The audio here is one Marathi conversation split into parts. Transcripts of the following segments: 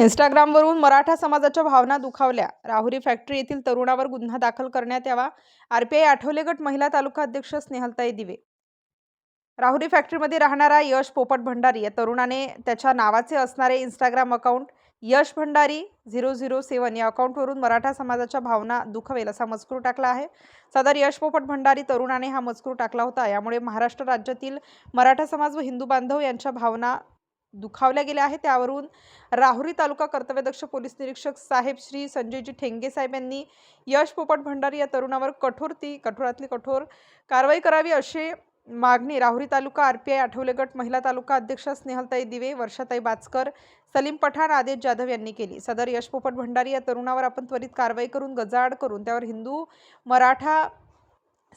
इंस्टाग्रामवरून मराठा समाजाच्या भावना दुखावल्या. राहुरी फॅक्टरी येथील तरुणावर गुन्हा दाखल करण्यात यावा. आरपीआय आठवले गट महिला तालुका अध्यक्ष स्नेहलताई दिवे. राहुरी फॅक्टरीमध्ये राहणारा यश पोपट भंडारी या तरुणाने त्याच्या नावाचे असणारे Instagram account Yash Bhandari zero zero seven या अकाउंटवरून मराठा समाजाच्या भावना दुखवेल असा मजकूर टाकला आहे. सदर यश पोपट भंडारी तरुणाने हा मजकूर टाकला होता. यामुळे महाराष्ट्र राज्यातील मराठा समाज व हिंदू बांधव यांच्या भावना दुखावल्या गेल्या आहेत. त्यावरून राहुरी तालुका कर्तव्यदक्ष पोलीस निरीक्षक साहेब श्री संजयजी ठेंगे साहेब यांनी यश पोपट भंडारी या तरुणावर कठोर ती कठोरातली कठोर कारवाई करावी अशी मागणी राहुरी तालुका आर पी आय आठवले गट महिला तालुका अध्यक्षा स्नेहलताई दिवे वर्षाताई बाचकर सलीम पठाण आदेश जाधव यांनी केली. सदर यश पोपट भंडारी या तरुणावर आपण त्वरित कारवाई करून गजाआड करून त्यावर हिंदू मराठा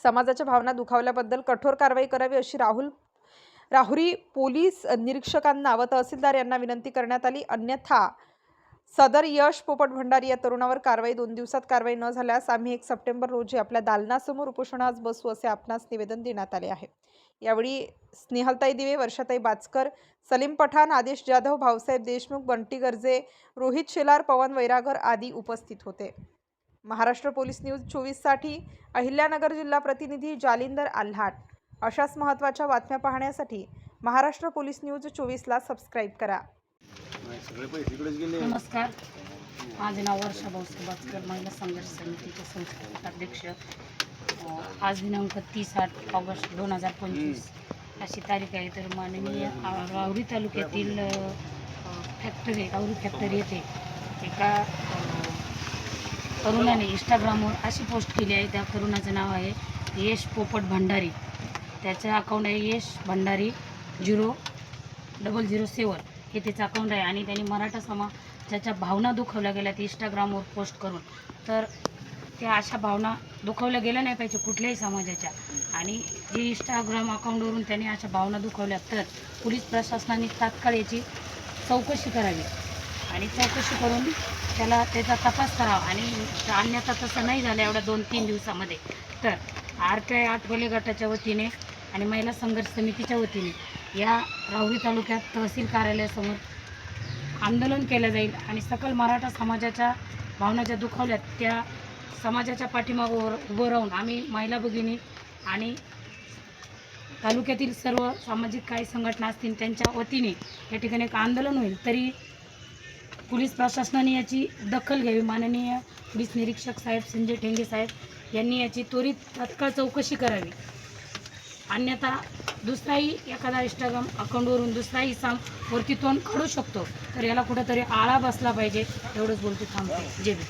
समाजाच्या भावना दुखावल्याबद्दल कठोर कारवाई करावी अशी राहुल राहुरी पोलीस निरीक्षकांना व तहसीलदार यांना विनंती करण्यात आली. अन्यथा सदर यश पोपट भंडारी या तरुणावर कारवाई दोन दिवसात कारवाई न झाल्यास आम्ही एक सप्टेंबर रोजी आपल्या दालनासमोर उपोषणास बसू असे आपणास निवेदन देण्यात आले आहे. यावेळी स्नेहलताई दिवे वर्षाताई बाचकर सलीम पठाण आदेश जाधव भाऊसाहेब देशमुख बंटी गर्जे रोहित शेलार पवन वैरागर आदी उपस्थित होते. महाराष्ट्र पोलीस न्यूज चोवीससाठी अहिल्यानगर जिल्हा प्रतिनिधी जालिंदर आल्हाट. अशाच महत्त्वाच्या बातम्या पाहण्यासाठी महाराष्ट्र पोलीस न्यूज चोवीसला सबस्क्राईब करा. सगळे पैसे इकडेच गेले. नमस्कार. माझे नाव वर्षा भाऊसाहेब बाचकर महिला संघर्ष समितीचे संस्थापक अध्यक्ष. आज दिनांक तीस आठ ऑगस्ट दोन हजार पंचवीस. अशी तारीख आहे तर माननीय अं, राहुरी तालुक्यातील फॅक्टरी राहुरी फॅक्टरी येथे एका तरुणाने इंस्टाग्रामवर अशी पोस्ट केली आहे. त्या तरुणाचं नाव आहे यश पोपट भंडारी. त्याचं अकाउंट आहे Yash Bhandari zero double zero seven हे त्याचं अकाउंट आहे. आणि त्यांनी मराठा समाजाच्या भावना दुखवल्या गेल्यात इंस्टाग्रामवर पोस्ट करून. तर त्या अशा भावना दुखवल्या गेल्या नाही पाहिजे कुठल्याही समाजाच्या. आणि जे इंस्टाग्राम अकाउंटवरून त्यांनी अशा भावना दुखवल्या तर पोलीस प्रशासनाने तात्काळ याची चौकशी करावी. आणि चौकशी करून त्याला त्याचा तपास करावा. आणि अन्यथा तसं नाही झालं एवढ्या दोन तीन दिवसामध्ये. तर आर टी आय आठवले गटाच्या वतीने आणि महिला संघर्ष समितीच्या वतीने या राहुरी तालुक्यात तहसील कार्यालयासमोर आंदोलन केलं जाईल आणि सकल मराठा समाजाच्या भावना ज्या दुखावल्यात त्या समाजाच्या पाठीमागं उभं राहून आम्ही महिला भगिनी आणि तालुक्यातील सर्व सामाजिक काही संघटना असतील त्यांच्या वतीने या ठिकाणी एक आंदोलन होईल. तरी पोलीस प्रशासनाने याची दखल घ्यावी. माननीय पोलीस निरीक्षक साहेब संजय ठेंगे साहेब यांनी याची त्वरित तात्काळ चौकशी करावी. अन्यथा दुसराही एखादा इंस्टाग्राम अकाउंटवरून दुसराही साम वरती तोंड काढू शकतो. तर याला कुठंतरी आळा बसला पाहिजे एवढंच बोलते थांबते. जे बी